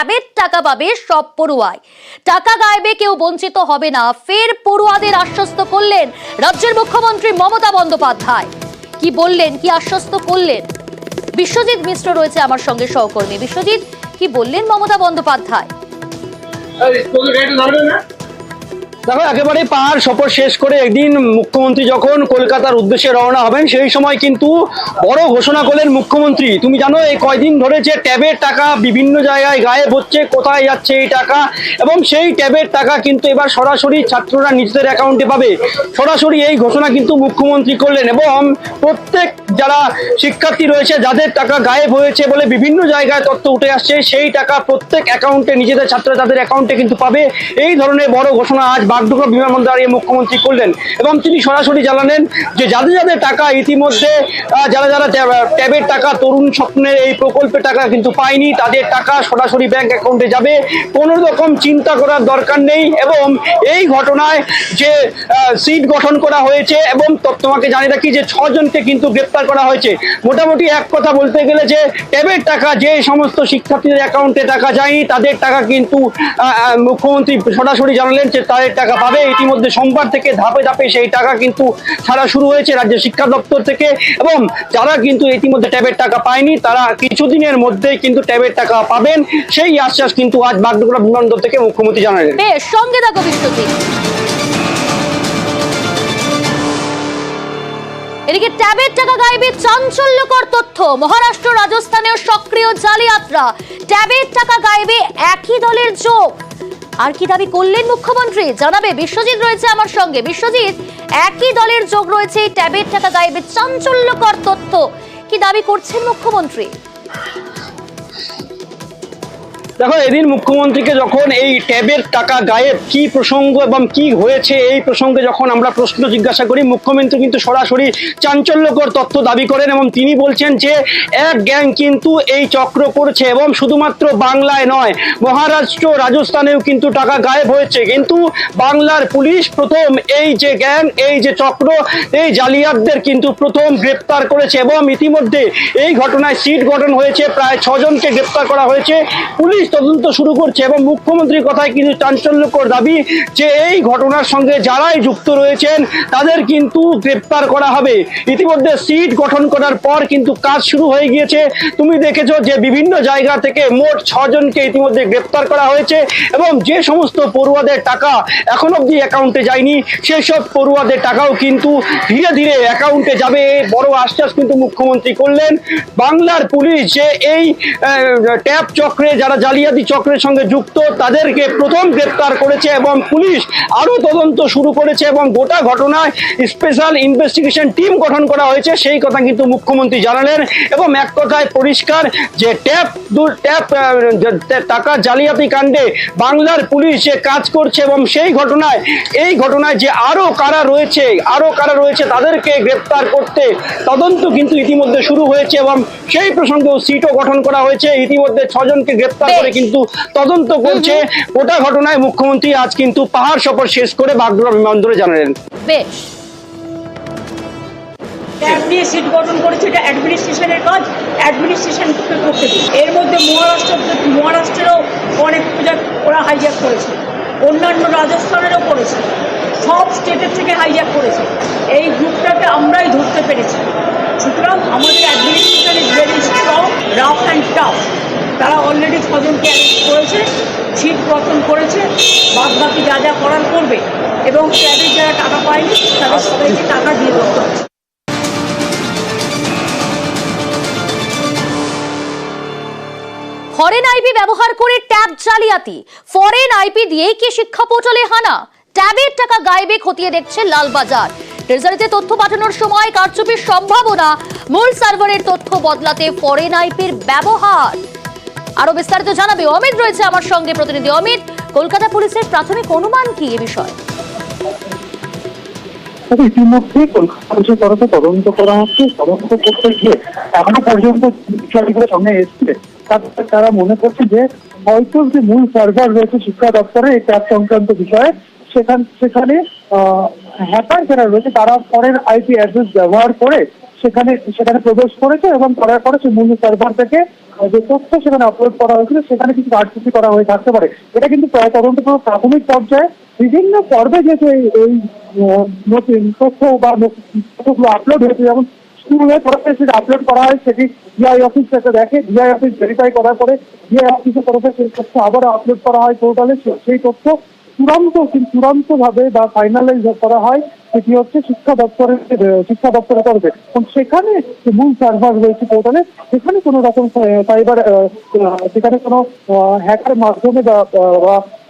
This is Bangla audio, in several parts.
ট্যাবের টাকা পাবে সব পড়ুয়ায় টাকা গায়েবে কেউ বঞ্চিত হবে না। ফের পড়ুয়াদের আশ্বস্ত করলেন রাজ্যের মুখ্যমন্ত্রী মমতা বন্দ্যোপাধ্যায়। কি বললেন? কি আশ্বস্ত করলেন? বিশ্বজিৎ মিশ্র রয়েছে আমার সঙ্গে, সহকর্মী বিশ্বজিৎ। কি বললেন মমতা বন্দ্যোপাধ্যায়? দেখো একেবারে পাহাড় সফর শেষ করে একদিন মুখ্যমন্ত্রী যখন কলকাতার উদ্দেশ্যে রওনা হবেন, সেই সময় কিন্তু বড় ঘোষণা করলেন মুখ্যমন্ত্রী। তুমি জানো, এই কয়দিন ধরে যে ট্যাবের টাকা বিভিন্ন জায়গায় গায়েব হচ্ছে, কোথায় যাচ্ছে এই টাকা, এবং সেই ট্যাবের টাকা কিন্তু এবার সরাসরি ছাত্ররা নিজেদের অ্যাকাউন্টে পাবে। সরাসরি এই ঘোষণা কিন্তু মুখ্যমন্ত্রী করলেন, এবং প্রত্যেক যারা শিক্ষার্থী রয়েছে, যাদের টাকা গায়েব হয়েছে বলে বিভিন্ন জায়গায় তথ্য উঠে আসছে, সেই টাকা প্রত্যেক অ্যাকাউন্টে নিজেদের ছাত্ররা তাদের অ্যাকাউন্টে কিন্তু পাবে। এই ধরনের বড় ঘোষণা আজ বাগডোগরা বিমানবন্দর দাঁড়িয়ে মুখ্যমন্ত্রী করলেন এবং তিনি সরাসরি জানালেন যে যাদের যাদের টাকা ইতিমধ্যে যারা যারা ট্যাবের টাকা, তরুণ স্বপ্নের এই প্রকল্পের টাকা কিন্তু পায়নি, তাদের টাকা সরাসরি ব্যাংক অ্যাকাউন্টে যাবে। কোনো রকম চিন্তা করার দরকার নেই এবং এই ঘটনায় যে সিট গঠন করা হয়েছে এবং তোমাকে জানিয়ে রাখি যে ছজনকে কিন্তু গ্রেপ্তার করা হয়েছে। মোটামুটি এক কথা বলতে গেলে যে, ট্যাবের টাকা যে সমস্ত শিক্ষার্থীদের অ্যাকাউন্টে টাকা যায়নি, তাদের টাকা কিন্তু মুখ্যমন্ত্রী সরাসরি জানালেন যে তাদের টাকা পাবে। ইতিমধ্যে সোমবার থেকে ধাপে ধাপে সেই টাকা কিন্তু ছাড়া শুরু হয়েছে রাজ্য শিক্ষা দপ্তর থেকে। এবং যারা কিন্তু ইতিমধ্যে ট্যাবের টাকা পায়নি, তারা কিছুদিনের মধ্যেই কিন্তু ট্যাবের টাকা পাবেন। সেই আশ্বাস কিন্তু আজ বাগডোগরা বিমানবন্দর থেকে মুখ্যমন্ত্রী জানালেন। সঙ্গে থাকো এদিকে ট্যাবের টাকা গায়েবে চাঞ্চল্যকর তথ্য। মহারাষ্ট্র, রাজস্থানেও সক্রিয় জালিয়াতরা। ট্যাবের টাকা গায়েবে একই দলের যোগ। আর কি দাবি করলেন মুখ্যমন্ত্রী? জানাবে, বিশ্বজিৎ রয়েছে আমার সঙ্গে। বিশ্বজিৎ, একই দলের যোগ রয়েছে ট্যাবের টাকা গায়েবে চাঞ্চল্যকর তথ্য। কি দাবি করছেন মুখ্যমন্ত্রী? দেখো, এদিন মুখ্যমন্ত্রীকে যখন এই ট্যাবের টাকা গায়েব কি প্রসঙ্গ এবং কি হয়েছে এই প্রসঙ্গে যখন আমরা প্রশ্ন জিজ্ঞাসা করি, মুখ্যমন্ত্রী কিন্তু সরাসরি চাঞ্চল্যকর তথ্য দাবি করেন এবং তিনি বলছেন যে, এক গ্যাং কিন্তু এই চক্র করছে এবং শুধুমাত্র বাংলায় নয়, মহারাষ্ট্র, রাজস্থানেও কিন্তু টাকা গায়েব হয়েছে। কিন্তু বাংলার পুলিশ প্রথম এই যে গ্যাং, এই যে চক্র, এই জালিয়াতদের কিন্তু প্রথম গ্রেপ্তার করেছে এবং ইতিমধ্যে এই ঘটনায় সিট গঠন হয়েছে, প্রায় ছজনকে গ্রেপ্তার করা হয়েছে। পুলিশ তদন্ত শুরু করছে এবং মুখ্যমন্ত্রীর কথায় কিন্তু চাঞ্চল্যকর দাবি যে এই ঘটনার সঙ্গে যারাই যুক্ত রয়েছেন, তাদের কিন্তু গ্রেপ্তার করা হবে। ইতিমধ্যে সিট গঠন করার পর কিন্তু কাজ শুরু হয়ে গিয়েছে। তুমি দেখেছ যে বিভিন্ন জায়গা থেকে মোট ছজনকে ইতিমধ্যে গ্রেপ্তার করা হয়েছে এবং যে সমস্ত পড়ুয়াদের টাকা এখন অবধি অ্যাকাউন্টে যায়নি, সেসব পড়ুয়াদের টাকাও কিন্তু ধীরে ধীরে অ্যাকাউন্টে যাবে। বড় আশ্বাস কিন্তু মুখ্যমন্ত্রী করলেন। বাংলার পুলিশ যে এই ট্যাপ চক্রে যারা জালিয়াতি চক্রের সঙ্গে যুক্ত তাদেরকে প্রথম গ্রেপ্তার করেছে এবং পুলিশ আরও তদন্ত শুরু করেছে এবং গোটা ঘটনায় স্পেশাল ইনভেস্টিগেশন টিম গঠন করা হয়েছে সেই কথা কিন্তু মুখ্যমন্ত্রী জানালেন এবং এক কথায় পরিষ্কার যে ট্যাপ ট্যাপ টাকা জালিয়াতি কাণ্ডে বাংলার পুলিশ যে কাজ করছে এবং সেই ঘটনায় এই ঘটনায় যে আরও কারা রয়েছে আরও কারা রয়েছে তাদেরকে গ্রেপ্তার করতে তদন্ত কিন্তু ইতিমধ্যে শুরু হয়েছে এবং সেই প্রসঙ্গেও সিটও গঠন করা হয়েছে ইতিমধ্যে ছজনকে গ্রেপ্তার করে। কিন্তু তদন্ত করছে। গোটা ঘটনায় মুখ্যমন্ত্রী আজ কিন্তু পাহাড় সফর শেষ করে বাগডোগরা বিমানবন্দরে জানালেন। বেশ। ট্যাব নিয়ে সিট গঠন করেছে এটা অ্যাডমিনিস্ট্রেশনের কাজ। অ্যাডমিনিস্ট্রেশনকে করতে এর মধ্যে মহারাষ্ট্র মহারাষ্ট্রেরও অনেক প্রজেক্ট ওরা হাইজ্যাক করেছে। অন্যান্য রাজস্থানেরও করেছে। সব স্টেটের থেকে হাইজ্যাক করেছে। এই গ্রুপটাকে আমরাই ধরতে পেরেছি। সুতরাং আমাদের administration is very strong rough and tough তারা অলরেডি ছজনকে অ্যারেস্ট করেছে ছিট গঠন করেছে বাদ বাকি যা যা করার করবে। এবং ট্যাবের যারা টাকা পায়নি তাদের সবাইকে টাকা দিয়ে দেওয়া হচ্ছে ফরেন আইপি ব্যবহার করে ট্যাব জালিয়াতি। ফরেন আইপি দিয়েই কি শিক্ষা পোর্টালে হানা? ট্যাবের টাকা গায়েবে খতিয়ে দেখছে লালবাজার। ট্রেজারিতে তথ্য পাঠানোর সময় কারচুপির সম্ভাবনা। মূল সার্ভারের তথ্য বদলাতে ফরেন আইপির ব্যবহার। আরও বিস্তারিত জানাবে অমিত রয়েছে আমার সঙ্গে প্রতিনিধি অমিত। কলকাতা পুলিশের প্রাথমিক অনুমান কি এ বিষয়ে? ইতিমধ্যে কলকাতা পুলিশের তরফে তদন্ত করা হচ্ছে, তদন্ত করতে গিয়ে এখনও পর্যন্ত বিষয়গুলো সামনে এসছে। তারা মনে করছে যে হয়তো যে মূল সার্ভার রয়েছে শিক্ষা দপ্তরে এই ট্যাব সংক্রান্ত বিষয়ে, সেখান সেখানে হ্যাকার যারা রয়েছে, তারা পরের আইপি অ্যাড্রেস ব্যবহার করে সেখানে সেখানে প্রবেশ করেছে এবং করার পরে সেই মূল সার্ভার থেকে যে তথ্য সেখানে আপলোড করা হয়েছিল, সেখানে কিছু কারচুপি করা হয়ে থাকতে পারে। এটা কিন্তু প্রায় তদন্ত পুরো প্রাথমিক পর্যায়ে, বিভিন্ন পর্বে যেহেতু এই নতুন তথ্য বা তথ্যগুলো আপলোড হয়েছে, যেমন স্কুলের তরফে সেটা আপলোড করা হয়, সেটি ডিআই অফিস থেকে দেখে ডিআই অফিস ভেরিফাই করার পরে ডিআই অফিসের তরফে সেই তথ্য আবার আপলোড করা হয় পোর্টালে সেই তথ্য চূড়ান্ত চূড়ান্ত ভাবে বা ফাইনালাইজ করা হয়, সেটি হচ্ছে শিক্ষা দপ্তরের শিক্ষা দপ্তরের তরফে। এবং সেখানে মূল সার্ভার রয়েছে পোর্টালে সেখানে কোনো রকম সাইবার সেখানে কোনো হ্যাকার মাধ্যমে বা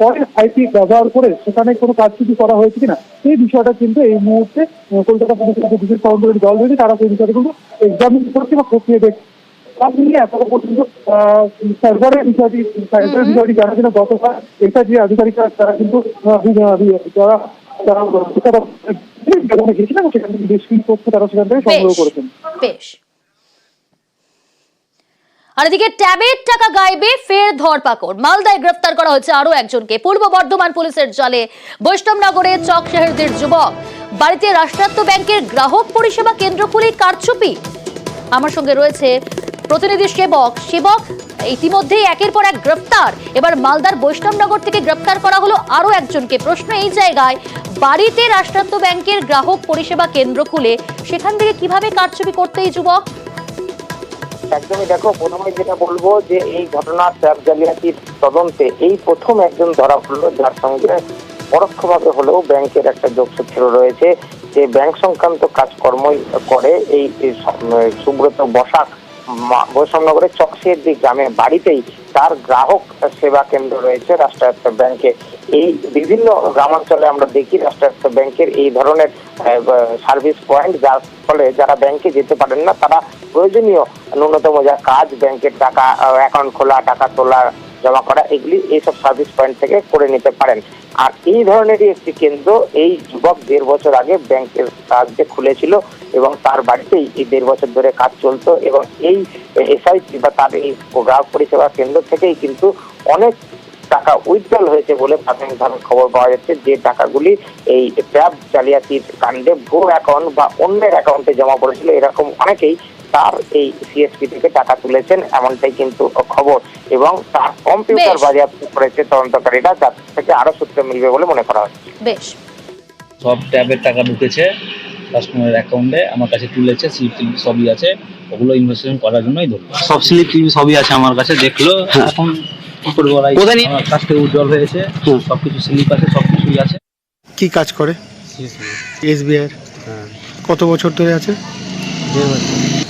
পরে আইপি ব্যবহার করে সেখানে কোনো কাজ কিছু করা হয়েছে কিনা, সেই বিষয়টা কিন্তু এই মুহূর্তে কলকাতা পুলিশের বিশেষ তদন্তকারী দল রয়েছে, তারা সেই বিষয়টা কিন্তু এক্সামিন করছে বা খতিয়ে দেখছে। সব মিলিয়ে এখনও পর্যন্ত সার্ভারের বিষয়টি সার্ভারের বিষয়টি জানার জন্য গতকাল এটা যে আধিকারিকরা তারা কিন্তু যারা তারা শিক্ষা গেছিলেন সেখান থেকে বেশ কিছু তথ্য তারা সেখান থেকে সংগ্রহ করেছেন। বেশ। আর এদিকে ট্যাবের টাকা গাইবে ফের ধরপাকড়। মালদায় গ্রেফতার করা হয়েছে আরও একজনকে। পূর্ব বর্ধমান পুলিশের জালে বৈষ্ণবনগরে চক শেহরদের যুবক। বাড়িতে রাষ্ট্রায়ত্ত ব্যাংকের গ্রাহক পরিষেবা কেন্দ্র খুলে কারচুপি। আমার সঙ্গে রয়েছে প্রতিনিধি সেবক সেবক, ইতিমধ্যেই একের পর এক গ্রেফতার। এবার মালদার বৈষ্ণবনগর থেকে গ্রেফতার করা হলো আরও একজনকে। প্রশ্ন এই জায়গায়, বাড়িতে রাষ্ট্রায়ত্ত ব্যাংকের গ্রাহক পরিষেবা কেন্দ্র খুলে সেখান থেকে কীভাবে কারচুপি করতে এই যুবক? একদমই দেখো প্রথমে যেটা বলব যে এই ঘটনার ট্র্যাপ জালিয়াতির তদন্তে এই প্রথম একজন ধরা পড়ল, যার সঙ্গে পরোক্ষভাবে হলেও ব্যাংকের একটা যোগসূত্র রয়েছে। যে ব্যাংক সংক্রান্ত কাজকর্মই করে এই সুব্রত বসাক বৈষ্ণবনগরের চকসিয়ের দিক গ্রামে বাড়িতেই তার গ্রাহক সেবা কেন্দ্র রয়েছে রাষ্ট্রায়ত্ত ব্যাংকে। এই বিভিন্ন গ্রামাঞ্চলে আমরা দেখি রাষ্ট্রায়ত্ত ব্যাংকের এই ধরনের সার্ভিস পয়েন্ট যার ফলে যারা ব্যাংকে যেতে পারেন না, তারা প্রয়োজনীয় ন্যূনতম যা কাজ, ব্যাংকের টাকা অ্যাকাউন্ট খোলা, টাকা তোলা জমা করা, এগুলি এইসব সার্ভিস পয়েন্ট থেকে করে নিতে পারেন। আর এই ধরনেরই একটি কেন্দ্র এই যুবক দেড় বছর আগে ব্যাংকের সাহায্যে খুলেছিল। এবং তার বাড়িতেই এই দেড় বছর ধরে কাজ চলতো এবং এই এসআইপি বা তার এই গ্রাহক পরিষেবা কেন্দ্র থেকেই কিন্তু অনেক টাকা উইথড্রল হয়েছে বলে প্রাথমিকভাবে খবর পাওয়া যাচ্ছে। যে টাকাগুলি এই ট্যাব জালিয়াতির কাণ্ডে ভুয়ো অ্যাকাউন্ট বা অন্যের অ্যাকাউন্টে জমা পড়েছিল এরকম অনেকেই তার এই সিএসপি থেকে টাকা তুলেছেন এমনটাই কিন্তু খবর এবং তার কম্পিউটার। বাজেয়াপ্ত করেছে তদন্তকারীরা যার থেকে আরও সূত্র মিলবে বলে মনে করা হচ্ছে। বেশ। সব ট্যাবের টাকা ঢুকেছে। কাস্টমারের অ্যাকাউন্টে আমার কাছে তুলেছে স্লিপ টিপ সবই আছে ওগুলো ইনভেস্টমেন্ট করার জন্যই ধরলো। সব স্লিপ টিপ সবই আছে আমার কাছে দেখল এখন কি করব আমার কাছ থেকে উজ্জ্বল হয়েছে সবকিছু স্লিপ আছে সবকিছুই আছে। কি কাজ করে? এসবিআই কত বছর ধরে আছে?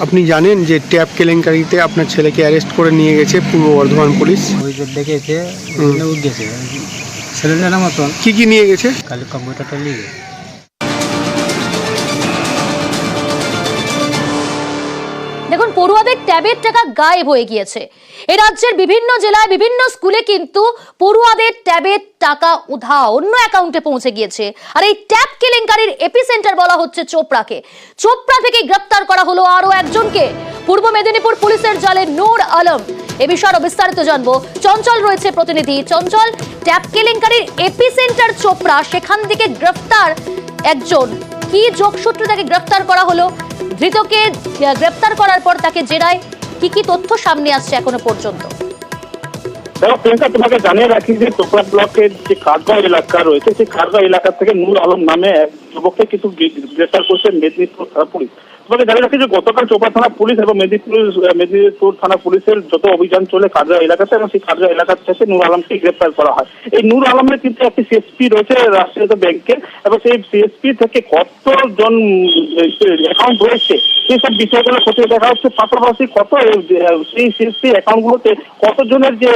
আপনি জানেন যে ট্যাব কেলেঙ্কারিতে আপনার ছেলেকে অ্যারেস্ট করে নিয়ে গেছে পূর্ব বর্ধমান পুলিশ? উঠ গেছে সিলিন্ডারের মতন কি কি নিয়ে গেছে? খালি কম্পিউটারটা নিয়ে গেছে। ট্যাবের টাকা গায়েব হয়ে গিয়েছে। এ রাজ্যের বিভিন্ন জেলায় বিভিন্ন স্কুলে কিন্তু পড়ুয়াদের ট্যাবের টাকা উধাও অন্য অ্যাকাউন্টে পৌঁছে গিয়েছে। আর এই ট্যাব কেলেঙ্কারির এপিসেন্টার বলা হচ্ছে চোপড়াকে। চোপড়া থেকে গ্রেপ্তার করা হলো আরও একজনকে। পূর্ব মেদিনীপুর পুলিশের জালে নূর আলম। এ বিষয়ে বিস্তারিত জানব। চঞ্চল রয়েছে প্রতিনিধি। চঞ্চল, ট্যাব কেলেঙ্কারির এপিসেন্টার চোপড়া, সেখান থেকে গ্রেফতার একজন। কি যোগসূত্রে তাকে গ্রেফতার করা হলো? ধৃতকে গ্রেপ্তার করার পর তাকে জেরায় কি কি তথ্য সামনে আসছে এখনও পর্যন্ত? প্রিয়াঙ্কা তোমাকে জানিয়ে রাখি যে টোকরা ব্লকের যে কারগাঁও এলাকা রয়েছে, সেই কারগাঁও এলাকা থেকে নূর আলম নামে এক যুবককে কিছু গ্রেপ্তার করছে মেদিনীপুর পুলিশ। তোমাকে জানিয়ে রাখি যে গতকাল চোপড়া থানা পুলিশ এবং মেদিনীপুর মেদিনীপুর থানা পুলিশের যত অভিযান চলে কারগাঁও এলাকাতে এবং সেই কারগাঁও এলাকা থেকে নূর আলমকে গ্রেফতার করা হয়। এই নূর আলমের কিন্তু একটি সিএসপি রয়েছে রাষ্ট্রীয় ব্যাংকের এবং সেই সিএসপি থেকে কতজন অ্যাকাউন্ট রয়েছে সব বিষয়গুলো খতিয়ে দেখা হচ্ছে। পাশাপাশি কত সেই সিএসপি অ্যাকাউন্টগুলোতে কতজনের যে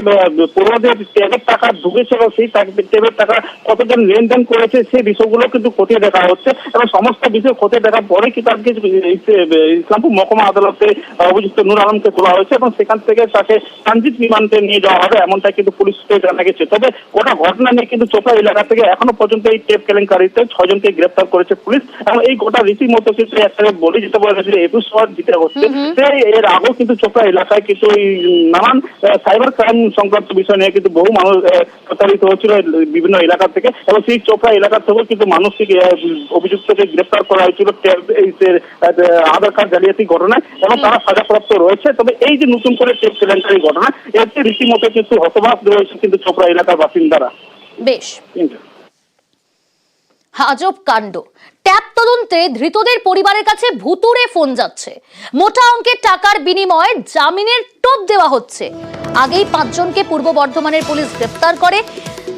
পড়ুয়াদের ট্যাবের টাকা ঢুকেছে এবং সেই ট্যাবের টাকা কতজন লেনদেন করেছে, সেই বিষয়গুলো কিন্তু খতিয়ে দেখা হচ্ছে। এবং সমস্ত বিষয় খতিয়ে দেখার পরে কিন্তু আজকে এই- ইসলামপুর মহকুমা আদালতে অভিযুক্ত নূর আলমকে তোলা হয়েছে এবং সেখান থেকে তাকে ট্রানজিট বিমানতে নিয়ে যাওয়া হবে এমনটা কিন্তু পুলিশ সূত্রে জানা গেছে। তবে গোটা ঘটনা নিয়ে কিন্তু চোপড়া এলাকা থেকে এখনও পর্যন্ত এই টেপ কেলেঙ্কারিতে ছয়জনকে গ্রেপ্তার করেছে পুলিশ এবং এই গোটা রীতিমতো কিন্তু একটা বলে যেতে বলা গেছে একুশ শহর দিতে হচ্ছে যে এর আগেও কিন্তু চোপড়া এলাকায় কিন্তু এই নানান সাইবার ক্রাইম সংক্রান্ত বিষয় নিয়ে কিন্তু বহু মানুষ প্রতারিত হচ্ছিল বিভিন্ন এলাকা থেকে এবং সেই চোপড়া এলাকা থেকেও কিন্তু মানসিক আহ, অভিযুক্তকে গ্রেপ্তার করা হয়েছিল। যে, আধার কার্ড জালিয়াতি ঘটনায় এবং তারা সাজাপ্রাপ্ত রয়েছে। তবে এই যে নতুন করে টেপ কেলেঙ্কারি ঘটনা এতে রীতিমতো কিন্তু হতবাক রয়েছে কিন্তু চোপড়া এলাকার বাসিন্দারা। বেশ। আজব কাণ্ড। ট্যাপ তদন্তে ধৃতদের পরিবারের কাছে ভুতুরে ফোন যাচ্ছে। মোটা অঙ্কের টাকার বিনিময়ে জামিনের টোপ দেওয়া হচ্ছে। আগেই পাঁচজনকে পূর্ব বর্ধমানের পুলিশ গ্রেপ্তার করে।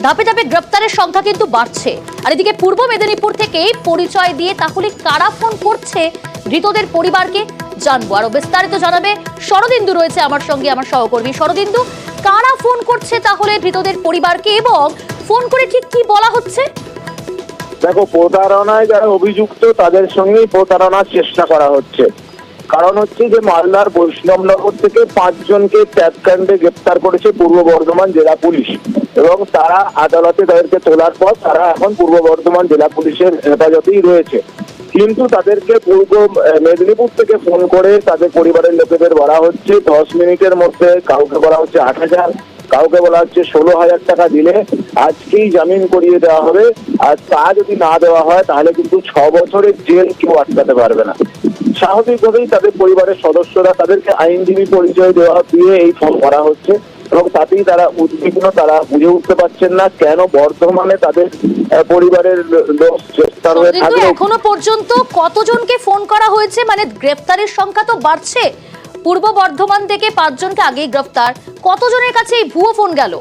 ধাপে ধাপে গ্রেপ্তারের সংখ্যা কিন্তু বাড়ছে। আর এদিকে পূর্ব মেদিনীপুর থেকে পরিচয় দিয়ে তাহলে কারা ফোন করছে ধৃতদের পরিবারকে জানব। আরও বিস্তারিত জানাবে শরদিন্দু রয়েছে আমার সঙ্গে, আমার সহকর্মী। শরদিন্দু, কারা ফোন করছে তাহলে ধৃতদের পরিবারকে এবং ফোন করে ঠিক কি বলা হচ্ছে? দেখো, প্রতারণায় যারা অভিযুক্ত, তাদের সঙ্গেই প্রতারণার চেষ্টা করা হচ্ছে। কারণ হচ্ছে যে মালদার বৈষ্ণবনগর থেকে পাঁচজনকে ট্যাপকাণ্ডে গ্রেপ্তার করেছে পূর্ব বর্ধমান জেলা পুলিশ। এবং তারা আদালতে তাদেরকে তোলার পর তারা এখন পূর্ব বর্ধমান জেলা পুলিশের হেফাজতেই রয়েছে। কিন্তু তাদেরকে পূর্ব মেদিনীপুর থেকে ফোন করে তাদের পরিবারের লোকেদের বলা হচ্ছে, দশ মিনিটের মধ্যে কাউকে বলা হচ্ছে আট হাজার, কাউকে বলা হচ্ছে ষোলো হাজার টাকা দিলে আজকেই জামিন করিয়ে দেওয়া হবে। আর তা যদি না দেওয়া হয়, তাহলে কিন্তু ছ বছরের জেল কেউ আটকাতে পারবে না। স্বাভাবিকভাবেই তাদের পরিবারের সদস্যরা তাদেরকে আইনজীবী পরিচয় দেওয়া দিয়ে এই ফোন করা হচ্ছে এবং তাতেই তারা উদ্বিগ্ন তারা বুঝে উঠতে পারছেন না কেন বর্ধমানে তাদের পরিবারের লোক গ্রেফতার হয়ে থাকলেও এখনও পর্যন্ত কতজনকে ফোন করা হয়েছে? মানে গ্রেফতারের সংখ্যা তো বাড়ছে। পূর্ব বর্ধমান থেকে পাঁচজনকে আগেই গ্রেফতার। কতজনের কাছে এই ভুয়ো ফোন গেল?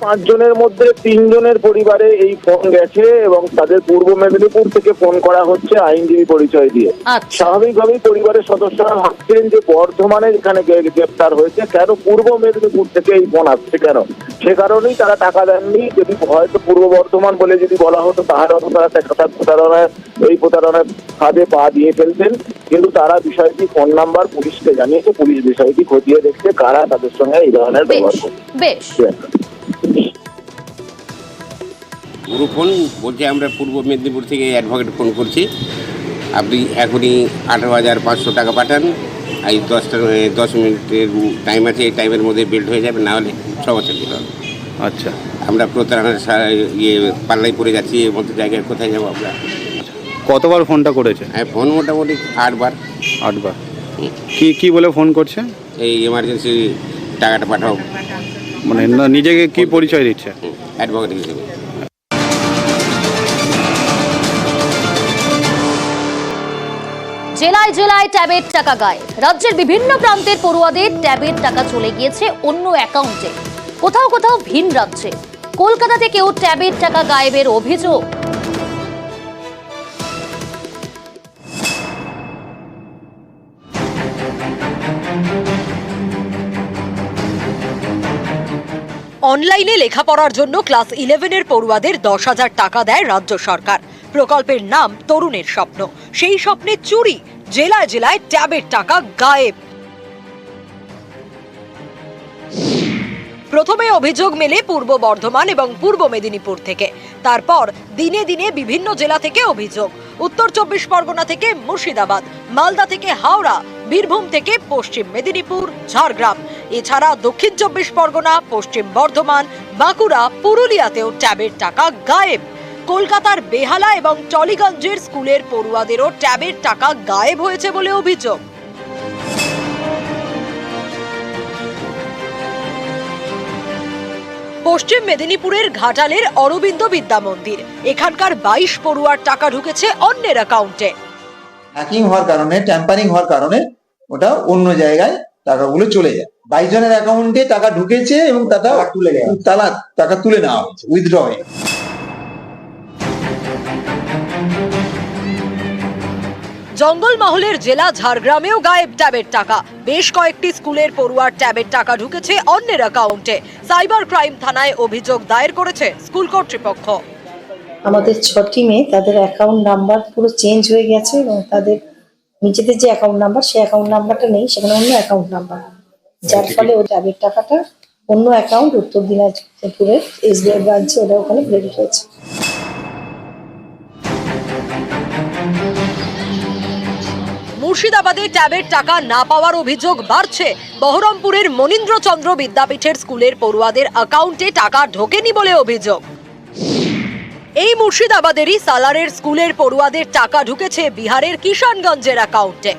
পাঁচজনের মধ্যে তিনজনের পরিবারে এই ফোন গেছে এবং তাদের পূর্ব মেদিনীপুর থেকে ফোন করা হচ্ছে আইনজীবী পরিচয় দিয়ে। আচ্ছা। স্বাভাবিকভাবেই পরিবারের সদস্যরা ভাবছেন যে বর্ধমানে যেখানে গে- গ্রেপ্তার হয়েছে। কেন পূর্ব মেদিনীপুর থেকে এই ফোন আসছে কেন? সে কারণেই তারা টাকা দেননি। যদি হয়তো পূর্ব বর্ধমান বলে যদি বলা হতো তাহলে হয়তো তারা প্রতারণায় এই প্রতারণার ফাঁদে পা দিয়ে ফেলতেন। কিন্তু তারা বিষয়টি ফোন নাম্বার পুলিশকে জানিয়েছে। পুলিশ বিষয়টি খতিয়ে দেখছে কারা তাদের সঙ্গে এই ধরনের ব্যবহার করছে। বেশ। পুরো ফোন বলছে আমরা পূর্ব মেদিনীপুর থেকে অ্যাডভোকেট ফোন করছি। আপনি এখনই আঠারো হাজার পাঁচশো টাকা পাঠান এই দশটা দশ মিনিটের টাইম আছে এই টাইমের মধ্যে বিল্ড হয়ে যাবে না হলে ছ বছর দিতে হবে। আচ্ছা। আমরা প্রতারণার ইয়ে পাল্লাই পড়ে যাচ্ছি এর মধ্যে জায়গায় কোথায় যাব আমরা? কতবার ফোনটা করেছে? হ্যাঁ ফোন মোটামুটি আটবার। আটবার। কি কি বলে ফোন করছে? এই এমার্জেন্সি টাকাটা পাঠাও। মানে নিজেকে কি পরিচয় দিচ্ছে? অ্যাডভোকেট হিসেবে। জেলায় জেলায় ট্যাবের টাকা গায়ে। রাজ্যের বিভিন্ন প্রান্তের পড়ুয়াদের ট্যাবের টাকা চলে গিয়েছে অন্য অ্যাকাউন্টে। কোথাও কোথাও ভিন রাজ্যে। কলকাতা থেকেও ট্যাবের টাকা গায়েবের অভিযোগ। অনলাইনে লেখাপড়ার জন্য ক্লাস ইলেভেনের পড়ুয়াদের দশ হাজার টাকা দেয় রাজ্য সরকার। প্রকল্পের নাম তরুণের স্বপ্ন। সেই স্বপ্নে চুরি, জেলায় জেলায় ট্যাবের টাকা গায়েব। প্রথমে অভিযোগ মেলে পূর্ব বর্ধমান এবং পূর্ব মেদিনীপুর থেকে। তারপর দিনে দিনে বিভিন্ন জেলা থেকে অভিযোগ। উত্তর চব্বিশ পরগনা থেকে মুর্শিদাবাদ, মালদা থেকে হাওড়া, বীরভূম থেকে পশ্চিম মেদিনীপুর, ঝাড়গ্রাম। এছাড়া দক্ষিণ চব্বিশ পরগনা, পশ্চিম বর্ধমান, বাঁকুড়া, পুরুলিয়াতেও ট্যাবের টাকা গায়েব। কলকাতার বেহালা এবং টলিগঞ্জের স্কুলের পড়ুয়াদেরও ট্যাবের টাকা গায়েব হয়েছে বলে অভিযোগ। পশ্চিম মেদিনীপুরের ঘাটালের অরবিন্দ বিদ্যা মন্দির। এখানকার বাইশ পড়ুয়ার টাকা ঢুকেছে অন্যের অ্যাকাউন্টে হ্যাকিং হওয়ার কারণে ট্যাম্পারিং হওয়ার কারণে ওটা অন্য জায়গায় টাকাগুলো চলে যায়। বাইশ জনের অ্যাকাউন্টে টাকা ঢুকেছে এবং টাকা তুলে টাকা তুলে নেওয়া হয়েছে উইথড্র হয়ে জঙ্গলমহলের জেলা ঝাড়গ্রামেও গায়েব ট্যাবের টাকা। বেশ কয়েকটি স্কুলের পড়ুয়ার ট্যাবের টাকা ঢুকেছে অন্যের অ্যাকাউন্টে। সাইবার ক্রাইম থানায় অভিযোগ দায়ের করেছে স্কুল কর্তৃপক্ষ। আমাদের ছটি মেয়ে তাদের অ্যাকাউন্ট নাম্বার পুরো চেঞ্জ হয়ে গেছে এবং তাদের নিজেদের যে অ্যাকাউন্ট নাম্বার সেই অ্যাকাউন্ট নাম্বারটা নেই সেখানে অন্য অ্যাকাউন্ট নাম্বার। যার ফলে ওই ট্যাবের টাকাটা অন্য অ্যাকাউন্ট উত্তর দিনাজপুরের এসবিআই ব্রাঞ্চে ওটা ওখানে ক্রেডিট হয়েছে। মুর্শিদাবাদে ট্যাবের টাকা না পাওয়ার অভিযোগ বাড়ছে। বহরমপুরের মনীন্দ্রচন্দ্র বিদ্যাপীঠের স্কুলের পড়ুয়াদের অ্যাকাউন্টে টাকা ঢোকেনি বলে অভিযোগ। এই মুর্শিদাবাদেরই সালারের স্কুলের পড়ুয়াদের টাকা ঢুকেছে বিহারের কিষানগঞ্জের অ্যাকাউন্টে।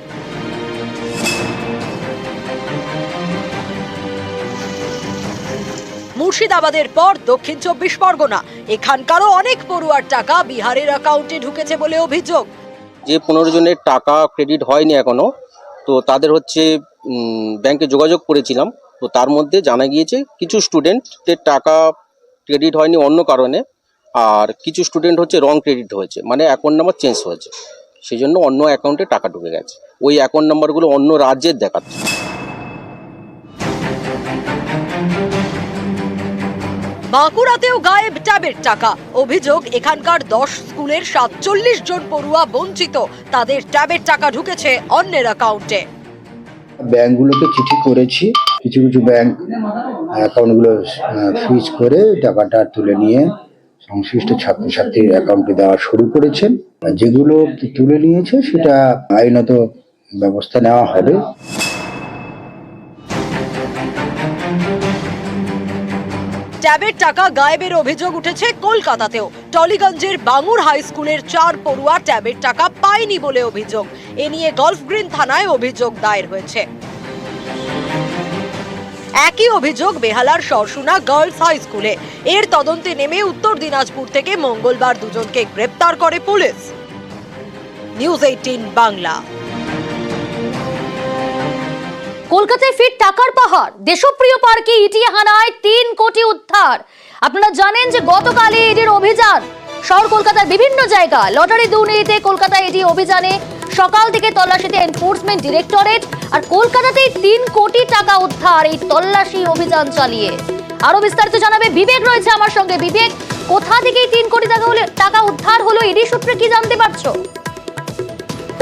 মুর্শিদাবাদের পর দক্ষিণ চব্বিশ পরগনা। এখানকারও অনেক পড়ুয়ার টাকা বিহারের অ্যাকাউন্টে ঢুকেছে বলে অভিযোগ। যে পনেরো জনের টাকা ক্রেডিট হয়নি এখনও তো তাদের হচ্ছে ব্যাংকে যোগাযোগ করেছিলাম। তো তার মধ্যে জানা গিয়েছে কিছু স্টুডেন্টদের টাকা ক্রেডিট হয়নি অন্য কারণে, আর কিছু স্টুডেন্ট হচ্ছে রং ক্রেডিট হয়েছে মানে অ্যাকাউন্ট নাম্বার চেঞ্জ হয়েছে। সেই জন্য অন্য অ্যাকাউন্টে টাকা ঢুকে গেছে। ওই অ্যাকাউন্ট নাম্বারগুলো অন্য রাজ্যের দেখাচ্ছে। বাঁকুড়াতেও গায়েব ট্যাবের টাকা। অভিযোগ, এখানকার দশ স্কুলের সাতচল্লিশ জন পড়ুয়া বঞ্চিত। তাদের ট্যাবের টাকা ঢুকেছে অন্যের অ্যাকাউন্টে ব্যাংকগুলোকে চিঠি করেছি। কিছু কিছু ব্যাংক অ্যাকাউন্টগুলো সুইচ করে টাকাটা তুলে নিয়ে সংশ্লিষ্ট ছাত্রছাত্রীর অ্যাকাউন্টে দেওয়া শুরু করেছেন। যেগুলো তুলে নিয়েছে, সেটা আইনত ব্যবস্থা নেওয়া হবে। ট্যাবের টাকা গায়েবের অভিযোগ উঠেছে কলকাতাতেও। টলিগঞ্জের বাঙুর হাই স্কুলের চার পড়ুয়া ট্যাবের টাকা পায়নি বলে অভিযোগ। এ নিয়ে গলফ গ্রিন থানায় অভিযোগ দায়ের হয়েছে। একই অভিযোগ বেহালার সরসুনা গার্লস হাই স্কুলে। এর তদন্তে নেমে উত্তর দিনাজপুর থেকে মঙ্গলবার দুজনকে গ্রেপ্তার করে পুলিশ। News eighteen Bangla. কলকাতায় ফির টাকার পাহাড়। দেশপ্রিয় পার্কে ইটিয়ে হানায় তিন কোটি উদ্ধার। আপনারা জানেন যে গতকালই এটির অভিযান। শহর কলকাতার বিভিন্ন জায়গা। লটারি দুর্নীতিতে কলকাতায় এটি অভিযানে সকাল থেকে তল্লাশিতে এনফোর্সমেন্ট ডিরেক্টরেট আর কলকাতাতেই তিন কোটি টাকা উদ্ধার এই তল্লাশি অভিযান চালিয়ে। আরও বিস্তারিত জানাবে বিবেক রয়েছে আমার সঙ্গে। বিবেক, কোথা থেকে তিন কোটি টাকা হলে টাকা উদ্ধার হলো? ইডি সূত্রে কি জানতে পারছ?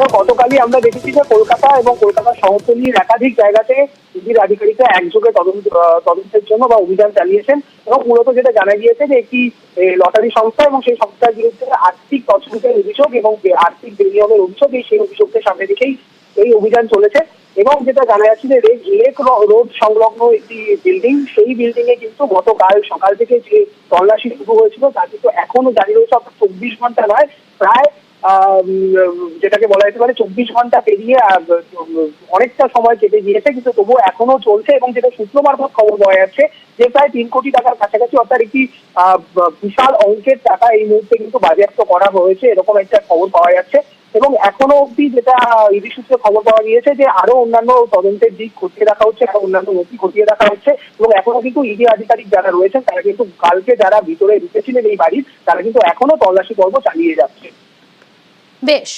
তো গতকালই আমরা দেখেছি যে কলকাতা এবং কলকাতা শহরতলির একাধিক জায়গাতে ইডির আধিকারিকরা একযোগে তদন্ত তদন্তের জন্য বা অভিযান চালিয়েছেন এবং মূলত যেটা জানা গিয়েছে যে একটি লটারি সংস্থা এবং সেই সংস্থার বিরুদ্ধে আর্থিক তছরূপের অভিযোগ এবং আর্থিক বিনিয়োগের অভিযোগ, এই সেই অভিযোগকে সামনে রেখেই এই অভিযান চলেছে। এবং যেটা জানা যাচ্ছে যে লেক রোড সংলগ্ন একটি বিল্ডিং, সেই বিল্ডিং এ কিন্তু গতকাল সকাল থেকে যে তল্লাশি শুরু হয়েছিল, তা কিন্তু এখনও জারি রয়েছে, অর্থাৎ চব্বিশ ঘণ্টা নয়, প্রায় যেটাকে বলা যেতে পারে চব্বিশ ঘণ্টা পেরিয়ে অনেকটা সময় কেটে গিয়েছে, কিন্তু তবুও এখনও চলছে এবং যেটা সূত্র মারফত খবর পাওয়া যাচ্ছে যে প্রায় তিন কোটি টাকার কাছাকাছি অর্থাৎ একটি বিশাল অঙ্কের টাকা এই মুহূর্তে কিন্তু বাজেয়াপ্ত করা হয়েছে, এরকম একটা খবর পাওয়া যাচ্ছে। এবং এখনও অব্দি যেটা ইডি সূত্রে খবর পাওয়া গিয়েছে যে আরও অন্যান্য তদন্তের দিক খতিয়ে রাখা হচ্ছে আরও অন্যান্য নথি খতিয়ে রাখা হচ্ছে এবং এখনও কিন্তু ইডি আধিকারিক যারা রয়েছেন, তারা কিন্তু কালকে যারা ভিতরে ঢুকেছিলেন এই বাড়ির তারা কিন্তু এখনও তল্লাশি পর্ব চালিয়ে যাচ্ছে। বেশ